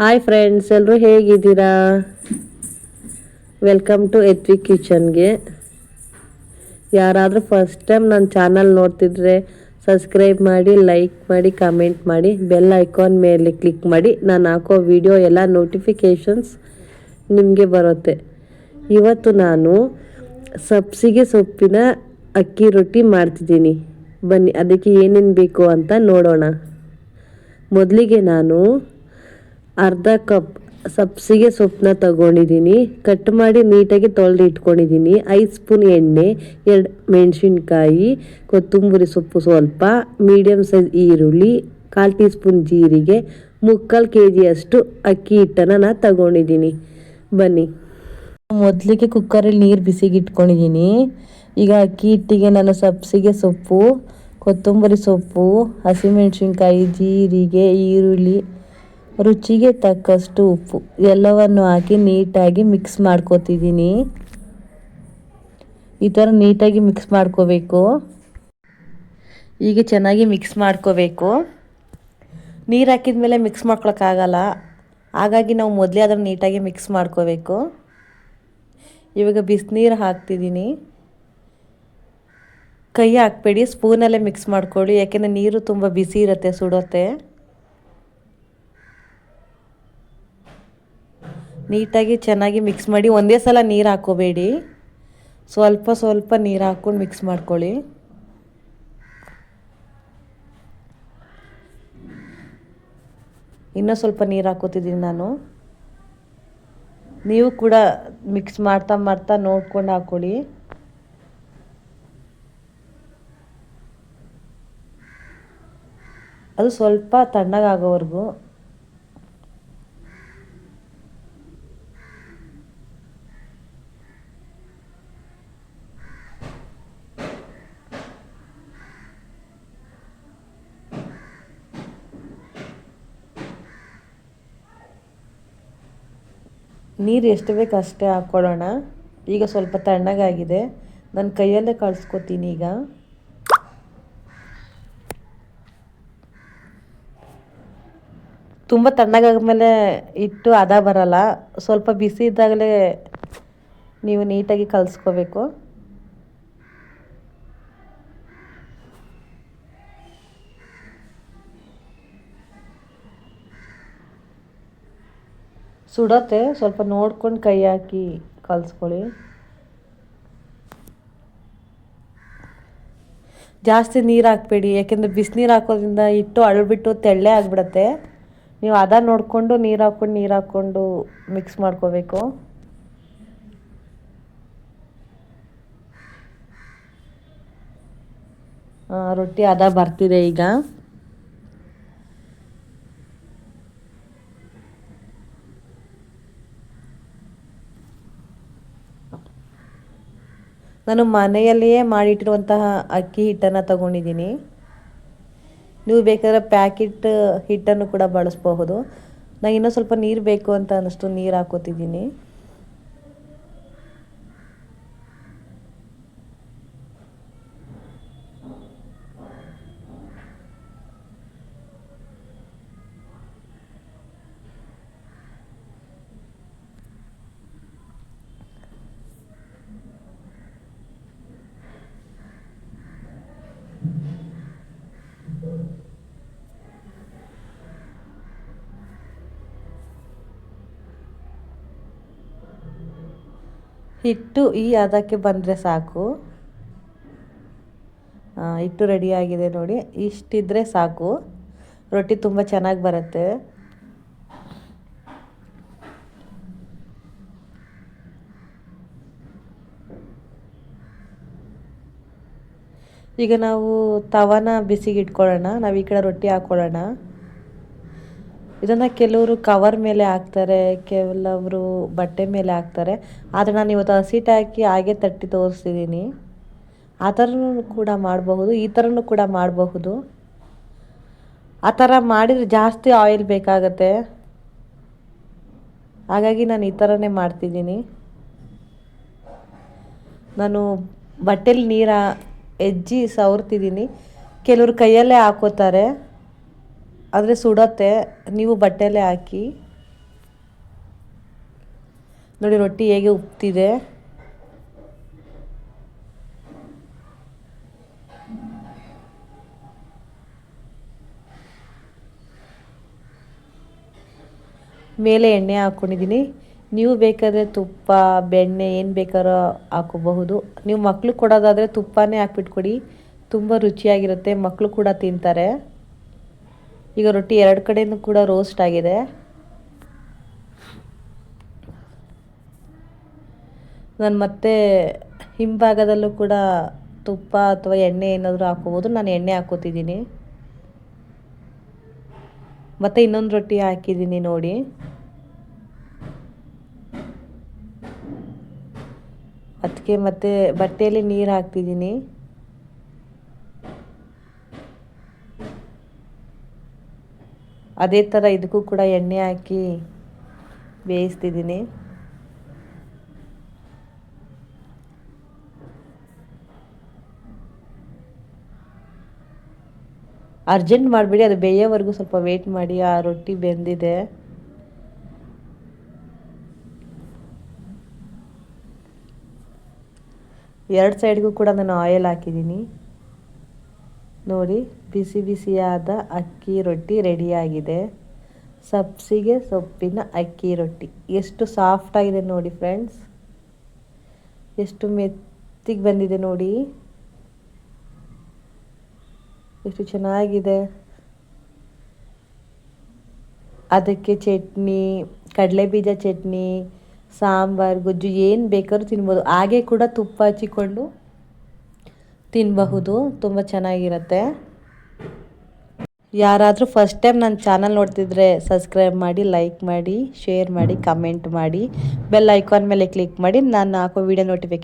Hi friends ಎಲ್ಲರೂ ಹೇಗಿದ್ದೀರಾ? Welcome to ಎತ್ವಿ ಕಿಚನ್ಗೆ ಯಾರಾದರೂ ಫಸ್ಟ್ ಟೈಮ್ ನನ್ನ ಚಾನಲ್ ನೋಡ್ತಿದ್ರೆ ಸಬ್ಸ್ಕ್ರೈಬ್ ಮಾಡಿ ಲೈಕ್ ಮಾಡಿ ಕಮೆಂಟ್ ಮಾಡಿ ಬೆಲ್ ಐಕಾನ್ ಮೇಲೆ ಕ್ಲಿಕ್ ಮಾಡಿ, ನಾನು ಹಾಕೋ ವಿಡಿಯೋ ಎಲ್ಲ ನೋಟಿಫಿಕೇಷನ್ಸ್ ನಿಮಗೆ ಬರುತ್ತೆ. ಇವತ್ತು ನಾನು ಸಬ್ಸಿಗೆ ಸೊಪ್ಪಿನ ಅಕ್ಕಿ ರೊಟ್ಟಿ ಮಾಡ್ತಿದ್ದೀನಿ. ಬನ್ನಿ, ಅದಕ್ಕೆ ಏನೇನು ಬೇಕು ಅಂತ ನೋಡೋಣ. ಮೊದಲಿಗೆ ನಾನು ಅರ್ಧ ಕಪ್ ಸಬ್ಸಿಗೆ ಸೊಪ್ಪನ್ನ ತಗೊಂಡಿದ್ದೀನಿ ಕಟ್ ಮಾಡಿ ನೀಟಾಗಿ ತೊಳೆದು ಇಟ್ಕೊಂಡಿದ್ದೀನಿ ಐದು ಸ್ಪೂನ್ ಎಣ್ಣೆ, ಎರಡು ಮೆಣಸಿನ್ಕಾಯಿ, ಕೊತ್ತಂಬರಿ ಸೊಪ್ಪು ಸ್ವಲ್ಪ ಮೀಡಿಯಮ್ ಸೈಜ್ ಈರುಳ್ಳಿ, ಕಾಲು ಟೀ ಸ್ಪೂನ್ ಜೀರಿಗೆ, ಮುಕ್ಕಾಲು ಕೆ ಜಿಯಷ್ಟು ಅಕ್ಕಿ ಹಿಟ್ಟನ್ನು ನಾನು ತಗೊಂಡಿದ್ದೀನಿ ಬನ್ನಿ. ಮೊದಲಿಗೆ ಕುಕ್ಕರಲ್ಲಿ ನೀರು ಬಿಸಿಗೆ ಇಟ್ಕೊಂಡಿದ್ದೀನಿ ಈಗ ಅಕ್ಕಿ ಹಿಟ್ಟಿಗೆ ನಾನು ಸಬ್ಸಿಗೆ ಸೊಪ್ಪು, ಕೊತ್ತಂಬರಿ ಸೊಪ್ಪು, ಹಸಿಮೆಣಸಿನ್ಕಾಯಿ, ಜೀರಿಗೆ, ಈರುಳ್ಳಿ ರುಚಿಗೆ ತಕ್ಕಷ್ಟು ಉಪ್ಪು. ಎಲ್ಲವನ್ನು ಹಾಕಿ ನೀಟಾಗಿ ಮಿಕ್ಸ್ ಮಾಡ್ಕೋತಿದ್ದೀನಿ ಈ ಥರ ನೀಟಾಗಿ ಮಿಕ್ಸ್ ಮಾಡ್ಕೋಬೇಕು. ಹೀಗೆ ಚೆನ್ನಾಗಿ ಮಿಕ್ಸ್ ಮಾಡ್ಕೋಬೇಕು. ನೀರು ಹಾಕಿದ ಮೇಲೆ ಮಿಕ್ಸ್ ಮಾಡ್ಕೊಳಕ್ಕಾಗಲ್ಲ ಹಾಗಾಗಿ ನಾವು ಮೊದಲೇ ಅದನ್ನು ನೀಟಾಗಿ ಮಿಕ್ಸ್ ಮಾಡ್ಕೋಬೇಕು. ಇವಾಗ ಬಿಸಿನೀರು ಹಾಕ್ತಿದ್ದೀನಿ ಕೈ ಹಾಕ್ಬೇಡಿ ಸ್ಪೂನಲ್ಲೇ ಮಿಕ್ಸ್ ಮಾಡ್ಕೊಳ್ಳಿ. ಯಾಕೆಂದರೆ ನೀರು ತುಂಬ ಬಿಸಿ ಇರುತ್ತೆ, ಸುಡುತ್ತೆ. ನೀಟಾಗಿ ಚೆನ್ನಾಗಿ ಮಿಕ್ಸ್ ಮಾಡಿ, ಒಂದೇ ಸಲ ನೀರು ಹಾಕೋಬೇಡಿ. ಸ್ವಲ್ಪ ಸ್ವಲ್ಪ ನೀರು ಹಾಕ್ಕೊಂಡು ಮಿಕ್ಸ್ ಮಾಡ್ಕೊಳ್ಳಿ. ಇನ್ನೂ ಸ್ವಲ್ಪ ನೀರು ಹಾಕೋತಿದ್ದೀನಿ ನಾನು. ನೀವು ಕೂಡ ಮಿಕ್ಸ್ ಮಾಡ್ತಾ ಮಾಡ್ತಾ ನೋಡ್ಕೊಂಡು ಹಾಕ್ಕೊಳ್ಳಿ ಅದು ಸ್ವಲ್ಪ ತಣ್ಣಗಾಗೋವರೆಗೂ. ನೀರು ಎಷ್ಟು ಬೇಕು ಅಷ್ಟೇ ಹಾಕ್ಕೊಳ್ಳೋಣ ಈಗ ಸ್ವಲ್ಪ ತಣ್ಣಗಾಗಿದೆ. ನಾನು ಕೈಯಲ್ಲೇ ಕಳಿಸ್ಕೊತೀನಿ ಈಗ. ತುಂಬ ತಣ್ಣಗಾದ್ಮೇಲೆ ಇಟ್ಟು ಅದ ಬರಲ್ಲ. ಸ್ವಲ್ಪ ಬಿಸಿ ಇದ್ದಾಗಲೇ ನೀವು ನೀಟಾಗಿ ಕಲಿಸ್ಕೋಬೇಕು. ಸುಡತ್ತೆ, ಸ್ವಲ್ಪ ನೋಡ್ಕೊಂಡು ಕೈ ಹಾಕಿ ಕಲಿಸ್ಕೊಳ್ಳಿ. ಜಾಸ್ತಿ ನೀರು ಹಾಕ್ಬೇಡಿ, ಯಾಕೆಂದರೆ ಬಿಸಿನೀರು ಹಾಕೋದ್ರಿಂದ ಹಿಟ್ಟು ಅಳ್ಬಿಟ್ಟು ತೆಳ್ಳೆ ಆಗಿಬಿಡತ್ತೆ. ನೀವು ಅದ ನೋಡಿಕೊಂಡು ನೀರು ಹಾಕ್ಕೊಂಡು ನೀರು ಹಾಕ್ಕೊಂಡು ಮಿಕ್ಸ್ ಮಾಡ್ಕೋಬೇಕು. ರೊಟ್ಟಿ ಅದ ಬರ್ತಿದೆ ಈಗ. ನಾನು ಮನೆಯಲ್ಲಿಯೇ ಮಾಡಿಟ್ಟಿರುವಂತಹ ಅಕ್ಕಿ ಹಿಟ್ಟನ್ನು ತಗೊಂಡಿದ್ದೀನಿ. ನೀವು ಬೇಕಾದ್ರೆ ಪ್ಯಾಕೆಟ್ ಹಿಟ್ಟನ್ನು ಕೂಡ ಬಳಸಬಹುದು. ನಾನು ಇನ್ನೂ ಸ್ವಲ್ಪ ನೀರು ಬೇಕು ಅಂತ ಅನ್ನಿಸ್ತು, ನೀರು ಹಾಕೋತಿದ್ದೀನಿ ಹಿಟ್ಟು ಈ ಅದಕ್ಕೆ ಬಂದರೆ ಸಾಕು. ಹಿಟ್ಟು ರೆಡಿಯಾಗಿದೆ ನೋಡಿ. ಇಷ್ಟಿದ್ರೆ ಸಾಕು. ರೊಟ್ಟಿ ತುಂಬ ಚೆನ್ನಾಗಿ ಬರುತ್ತೆ. ಈಗ ನಾವು ತವನ ಬಿಸಿಗೆ ಇಟ್ಕೊಳ್ಳೋಣ ನಾವು ಈ ಕಡೆ ರೊಟ್ಟಿ ಹಾಕ್ಕೊಳ್ಳೋಣ. ಇದನ್ನು ಕೆಲವರು ಕವರ್ ಮೇಲೆ ಹಾಕ್ತಾರೆ, ಕೆಲವರು ಬಟ್ಟೆ ಮೇಲೆ ಹಾಕ್ತಾರೆ. ಆದರೆ ನಾನು ಇವತ್ತು ಹಸಿಟ್ಟು ಹಾಕಿ ಹಾಗೆ ತಟ್ಟಿ ತೋರಿಸ್ತಿದ್ದೀನಿ ಆ ಥರನೂ ಕೂಡ ಮಾಡಬಹುದು, ಈ ಥರನೂ ಕೂಡ ಮಾಡಬಹುದು. ಆ ಥರ ಮಾಡಿದರೆ ಜಾಸ್ತಿ ಆಯಿಲ್ ಬೇಕಾಗತ್ತೆ. ಹಾಗಾಗಿ ನಾನು ಈ ಥರನೇ ಮಾಡ್ತಿದ್ದೀನಿ ನಾನು ಬಟ್ಟೆಲಿ ನೀರು ಎಜ್ಜಿ ಸವರ್ತಿದ್ದೀನಿ ಕೆಲವರು ಕೈಯಲ್ಲೇ ಹಾಕೋತಾರೆ. ಆದರೆ ಸುಡತ್ತೆ. ನೀವು ಬಟ್ಟೆಯಲ್ಲೇ ಹಾಕಿ. ನೋಡಿ, ರೊಟ್ಟಿ ಹೇಗೆ ಉಪ್ತಿದೆ. ಮೇಲೆ ಎಣ್ಣೆ ಹಾಕ್ಕೊಂಡಿದ್ದೀನಿ ನೀವು ಬೇಕಾದರೆ ತುಪ್ಪ, ಬೆಣ್ಣೆ, ಏನು ಬೇಕಾದ್ರೂ ಹಾಕೋಬಹುದು. ನೀವು ಮಕ್ಕಳು ಕೊಡೋದಾದರೆ ತುಪ್ಪನೇ ಹಾಕ್ಬಿಟ್ಟು ಕೊಡಿ ತುಂಬ ರುಚಿಯಾಗಿರುತ್ತೆ. ಮಕ್ಕಳು ಕೂಡ ತಿಂತಾರೆ. ಈಗ ರೊಟ್ಟಿ ಎರಡು ಕಡೆಯೂ ಕೂಡ ರೋಸ್ಟ್ ಆಗಿದೆ. ನಾನು ಮತ್ತೆ ಹಿಂಭಾಗದಲ್ಲೂ ಕೂಡ ತುಪ್ಪ ಅಥವಾ ಎಣ್ಣೆ ಏನಾದರೂ ಹಾಕೋಬೋದು ನಾನು ಎಣ್ಣೆ ಹಾಕೋತಿದ್ದೀನಿ ಮತ್ತು ಇನ್ನೊಂದು ರೊಟ್ಟಿ ಹಾಕಿದ್ದೀನಿ ನೋಡಿ. ಅದಕ್ಕೆ ಮತ್ತೆ ಬಟ್ಟೆಯಲ್ಲಿ ನೀರು ಹಾಕ್ತಿದ್ದೀನಿ. ಅದೇ ಥರ ಇದಕ್ಕೂ ಕೂಡ ಎಣ್ಣೆ ಹಾಕಿ ಬೇಯಿಸ್ತಿದ್ದೀನಿ. ಅರ್ಜೆಂಟ್ ಮಾಡಿಬಿಡಿ, ಅದು ಬೇಯೋವರೆಗೂ ಸ್ವಲ್ಪ ವೆಯ್ಟ್ ಮಾಡಿ, ಆ ರೊಟ್ಟಿ ಬೆಂದಿದೆ. ಎರಡು ಸೈಡ್ಗೂ ಕೂಡ ನಾನು ಆಯಿಲ್ ಹಾಕಿದ್ದೀನಿ. ನೋಡಿ. ಬಿಸಿ ಬಿಸಿಯಾದ ಅಕ್ಕಿ ರೊಟ್ಟಿ ರೆಡಿಯಾಗಿದೆ. ಸಬ್ಸಿಗೆ ಸೊಪ್ಪಿನ ಅಕ್ಕಿ ರೊಟ್ಟಿ. ಎಷ್ಟು ಸಾಫ್ಟಾಗಿದೆ ನೋಡಿ ಫ್ರೆಂಡ್ಸ್ ಎಷ್ಟು ಮೆತ್ತಿಗೆ ಬಂದಿದೆ ನೋಡಿ. ಎಷ್ಟು ಚೆನ್ನಾಗಿದೆ. ಅದಕ್ಕೆ ಚಟ್ನಿ, ಕಡಲೆಬೀಜ ಚಟ್ನಿ, ಸಾಂಬಾರು, ಗೊಜ್ಜು ಏನು ಬೇಕಾದ್ರೂ ತಿನ್ಬೋದು. ಹಾಗೆ ಕೂಡ ತುಪ್ಪ ಹಚ್ಚಿಕೊಂಡು ತಿನ್ನಬಹುದು ತುಂಬ ಚೆನ್ನಾಗಿರುತ್ತೆ. ಯಾರಾದರೂ ಫಸ್ಟ್ ಟೈಮ್ ನನ್ನ ಚಾನಲ್ ನೋಡ್ತಿದ್ರೆ ಸಬ್ಸ್ಕ್ರೈಬ್ ಮಾಡಿ ಲೈಕ್ ಮಾಡಿ ಶೇರ್ ಮಾಡಿ ಕಮೆಂಟ್ ಮಾಡಿ ಬೆಲ್ ಐಕಾನ್ ಮೇಲೆ ಕ್ಲಿಕ್ ಮಾಡಿ, ನಾನು ಹಾಕೋ ವಿಡಿಯೋ ನೋಟಿಫಿಕೇಶನ್